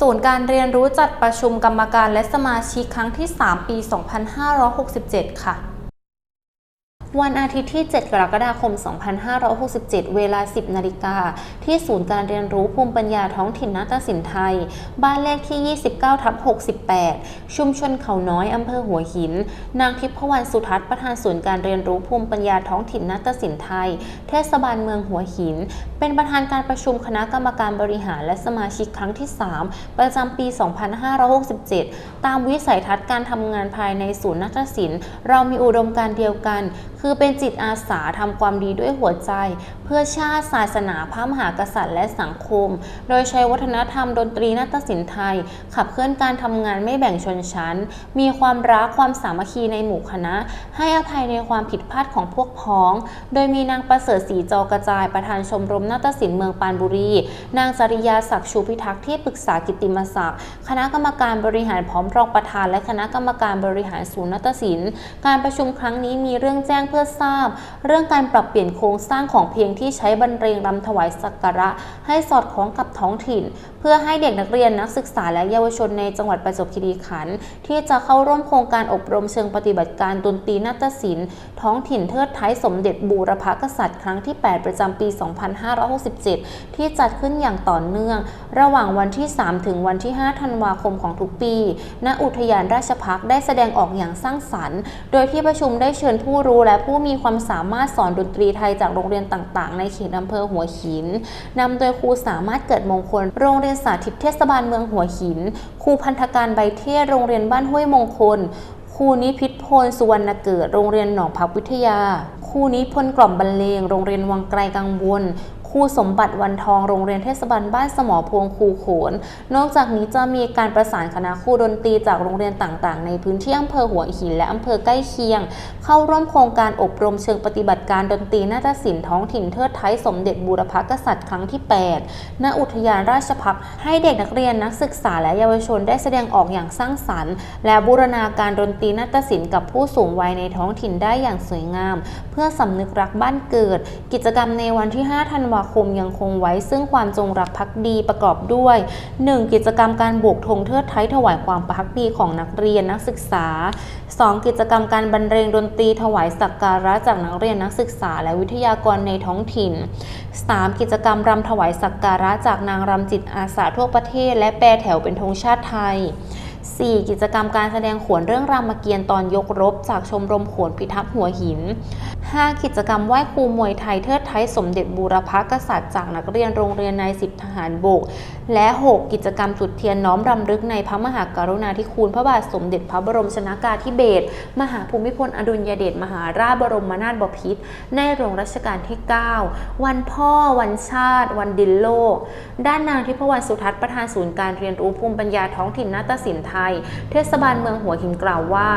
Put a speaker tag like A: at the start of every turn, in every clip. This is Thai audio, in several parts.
A: ศูนย์การเรียนรู้จัดประชุมกรรมการและสมาชิกครั้งที่ 3 ปี 2567 ค่ะ วันอาทิตย์ที่ 7 กรกฎาคม 2567 เวลา 10 นาฬิกา ที่ศูนย์การเรียนรู้ภูมิปัญญาท้องถิ่นนาฏศิลป์ไทย บ้านเลขที่ 29 ทับ 68 ชุมชนเขาน้อย อำเภอหัวหิน นางทิพวรรณสุทัศน์ประธานศูนย์การเรียนรู้ภูมิปัญญาท้องถิ่นนาฏศิลป์ไทย เทศบาลเมืองหัวหิน เป็นประธานการประชุมคณะกรรมการบริหารและสมาชิกครั้งที่ 3 ประจำปี 2567 ตามวิสัยทัศน์การทำงานภายในศูนย์นาฏศิลป์ เรามีอุดมการเดียวกันคือเป็นจิตอาสาทำความดีด้วยหัวใจ พื่อชาติศาสนาพระมหากษัตริย์และสังคม โดยใช้วัฒนธรรมดนตรีนาฏศิลป์ไทย ขับเคลื่อนการทำงานไม่แบ่งชนชั้น มีความรักความสามัคคีในหมู่คณะ ให้อภัยในความผิดพลาดของพวกพ้อง โดยมีนางประเสริฐศรีจอกระจายประธานชมรมนาฏศิลป์เมืองปานบุรี นางจริยาศักดิ์ชูพิทักษ์ที่ปรึกษากิตติมศักดิ์คณะกรรมการบริหารพร้อมรองประธาน และคณะกรรมการบริหารศูนย์นาฏศิลป์ การประชุมครั้งนี้มีเรื่องแจ้งเพื่อทราบ เรื่องการปรับเปลี่ยนโครงสร้างของเพลงที่ใช้บรรเลงรำถวายสักการะ ให้สอดคล้องกับท้องถิ่น เพื่อให้เด็กนักเรียนนักศึกษาและเยาวชนในจังหวัดประจวบคีรีขันธ์ที่จะเข้าร่วมโครงการอบรมเชิงปฏิบัติการดนตรีนาฏศิลป์ท้องถิ่นเทิดท้ายสมเด็จบูรพกษัตริย์ครั้งที่ 8 ประจำปี 2567 ที่จัดขึ้นอย่างต่อเนื่อง ระหว่างวันที่ 3 ถึงวันที่ 5 ธันวาคมของทุกปี ณ อุทยานราชพักได้แสดงออกอย่างสร้างสรรค์ โดยที่ประชุมได้เชิญผู้รู้และผู้มีความสามารถสอนดนตรีไทยจากโรงเรียนต่างๆในเขตอำเภอหัวหินนำโดยครูสามารถเกิดมงคล โรงเรียนสาธิตเทศบาลเมืองหัวหิน ครูพันธการใบเทศโรงเรียนบ้านห้วยมงคลครูนิพิษพลสุวรรณเกิดโรงเรียนหนองพับวิทยาครูนิพนกล่อมบรรเลงโรงเรียนวังไกลกังวล ครูสมบัติวันทองโรงเรียนเทศบาลบ้านสมอพวงครูโขน นอกจากนี้จะมีการประสานคณะครูดนตรีจากโรงเรียนต่างๆ ในพื้นที่อำเภอหัวหินและอำเภอใกล้เคียง เข้าร่วมโครงการอบรมเชิงปฏิบัติการดนตรีนาฏศิลป์ท้องถิ่นเทิดไทยสมเด็จบูรพกษัตริย์ครั้งที่ 8 ณ อุทยานราชพักให้เด็กนักเรียนนักศึกษาและเยาวชนได้แสดงออกอย่างสร้างสรรค์ และบูรณาการดนตรีนาฏศิลป์กับผู้สูงวัยในท้องถิ่นได้อย่างสวยงาม เพื่อสำนึกรักบ้านเกิด กิจกรรมในวันที่ 5 ธันวาคมยังคงไว้ซึ่งความจงรักภักดีประกอบด้วย 1. กิจกรรมการโบกธงเทิดไทยถวายความภักดีของนักเรียนนักศึกษา 2. กิจกรรมการบรรเลงดนตรีถวายสักการะจากนักเรียนนักศึกษา และวิทยากรในท้องถิ่น 3. กิจกรรมรำถวายสักการะจากนางรำจิตอาสาทั่วประเทศ และแปรแถวเป็นธงชาติไทย 4. กิจกรรมการแสดงโขนเรื่องรามเกียรติ์ตอนยกรบ จากชมรมโขนพิทักษ์หัวหิน 5. กิจกรรมไหว้ครูมวยไทยเทิดไทยสมเด็จบูรพกษัตริย์จากนักเรียนโรงเรียนนายสิบทหารบก และ 6. กิจกรรมจุดเทียนน้อมรำลึกในพระมหากรุณาธิคุณพระบาทสมเด็จพระบรมชนากาธิเบศรมหาภูมิพลอดุลยเดชมหาราชบรมนาถบพิตรในหลวงรัชกาลที่ 9 วันพ่อ วันชาติ วันดินโลก ด้านนางทิพวรรณสุทัศน์ประธานศูนย์การเรียนรู้ภูมิปัญญาท้องถิ่นนาฏศิลป์ไทย เทศบาลเมืองหัวหินกล่าวว่า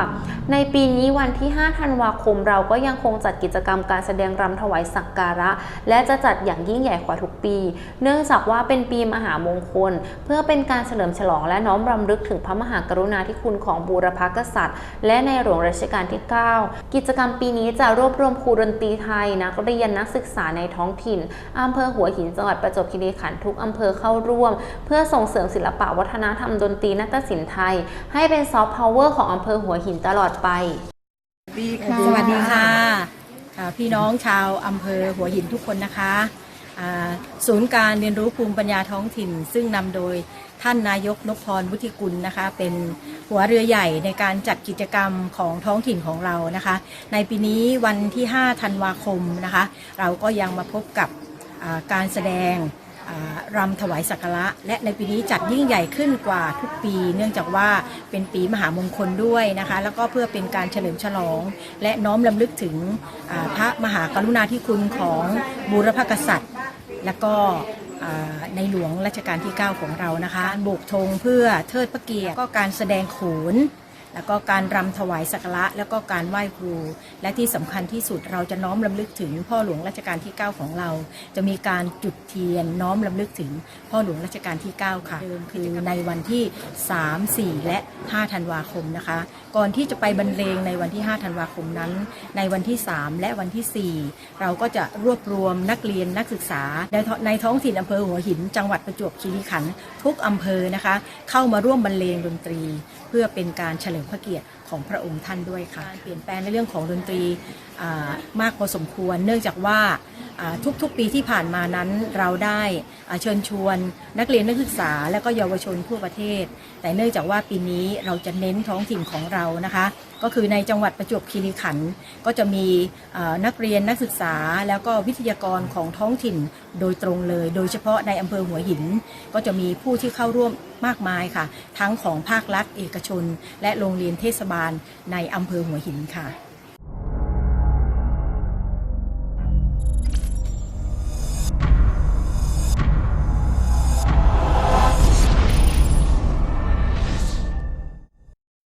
A: ในปีนี้วันที่ 5 ธันวาคมเราก็ยังคงจัดกิจกรรมการแสดงรำถวายสักการะ และจะจัดอย่างยิ่งใหญ่กว่าทุกปี เนื่องจากว่าเป็นปีมหามงคล เพื่อเป็นการเฉลิมฉลองและน้อมรำลึกถึงพระมหากรุณาธิคุณของบูรพกษัตริย์ และในหลวงรัชกาลที่ 9 กิจกรรมปีนี้จะรวบรวมครูดนตรีไทย นักเรียนนักศึกษาในท้องถิ่นอำเภอหัวหินจังหวัดประจวบคีรีขันธ์ทุกอำเภอเข้าร่วม เพื่อส่งเสริมศิลปะวัฒนธรรมดนตรีนาฏศิลป์ไทย ให้เป็นซอฟต์พาวเวอร์ของอำเภอหัวหินตลอดไป
B: ดีค่ะ
C: สวัสดีค่ะ พี่น้องชาวอำเภอหัวหินทุกคนนะคะศูนย์การเรียนรู้ภูมิปัญญาท้องถิ่น ซึ่งนำโดยท่านนายกนพพรวุฒิกุลนะคะ เป็นหัวเรือใหญ่ในการจัดกิจกรรมของท้องถิ่นของเรานะคะ ในปีนี้วันที่5ธันวาคมนะคะ เราก็ยังมาพบกับการแสดง รำถวายสักการะ และในปีนี้จัดยิ่งใหญ่ขึ้นกว่าทุกปี เนื่องจากว่าเป็นปีมหามงคลด้วยนะคะ แล้วก็เพื่อเป็นการเฉลิมฉลอง และน้อมรำลึกถึงพระมหากรุณาธิคุณของบูรพกษัตริย์ และก็ในหลวงรัชกาลที่ 9 ของเรานะคะโบกธงเพื่อเทิดพระเกียรติก็การแสดงโขน แล้วก็การรำถวายสักการะแล้วก็การไหว้ครู และที่สำคัญที่สุดเราจะน้อมรำลึกถึงพ่อหลวงรัชกาลที่ 9 ของเรา จะมีการจุดเทียนน้อมรำลึกถึงพ่อหลวงรัชกาลที่ 9 ค่ะคือในวันที่ 3 4 และ 5 ธันวาคมนะคะ ก่อนที่จะไปบรรเลงในวันที่ 5 ธันวาคมนั้น ในวันที่ 3 และวันที่ 4 เราก็จะรวบรวมนักเรียนนักศึกษา ในท้องถิ่นอำเภอหัวหิน จังหวัดประจวบคีรีขันธ์ทุกอำเภอนะคะ เข้ามาร่วมบรรเลงดนตรี พื่อเป็นการเฉลิมพระเกียรติ ของพระองค์ท่านด้วยค่ะเปลี่ยนแปลงในเรื่องของดนตรีมากพอสมควร เนื่องจากว่าทุกๆปีที่ผ่านมานั้นเราได้เชิญชวนนักเรียนนักศึกษา และก็เยาวชนทั่วประเทศ แต่เนื่องจากว่าปีนี้เราจะเน้นท้องถิ่นของเรานะคะ ก็คือในจังหวัดประจวบคีรีขันธ์ก็จะมีนักเรียนนักศึกษา แล้วก็วิทยากรของท้องถิ่นโดยตรงเลย โดยเฉพาะในอำเภอหัวหิน ก็จะมีผู้ที่เข้าร่วมมากมายค่ะ ทั้งของภาครัฐเอกชน และโรงเรียนเทศบาลาลในอำเภอหัวหินค่ะ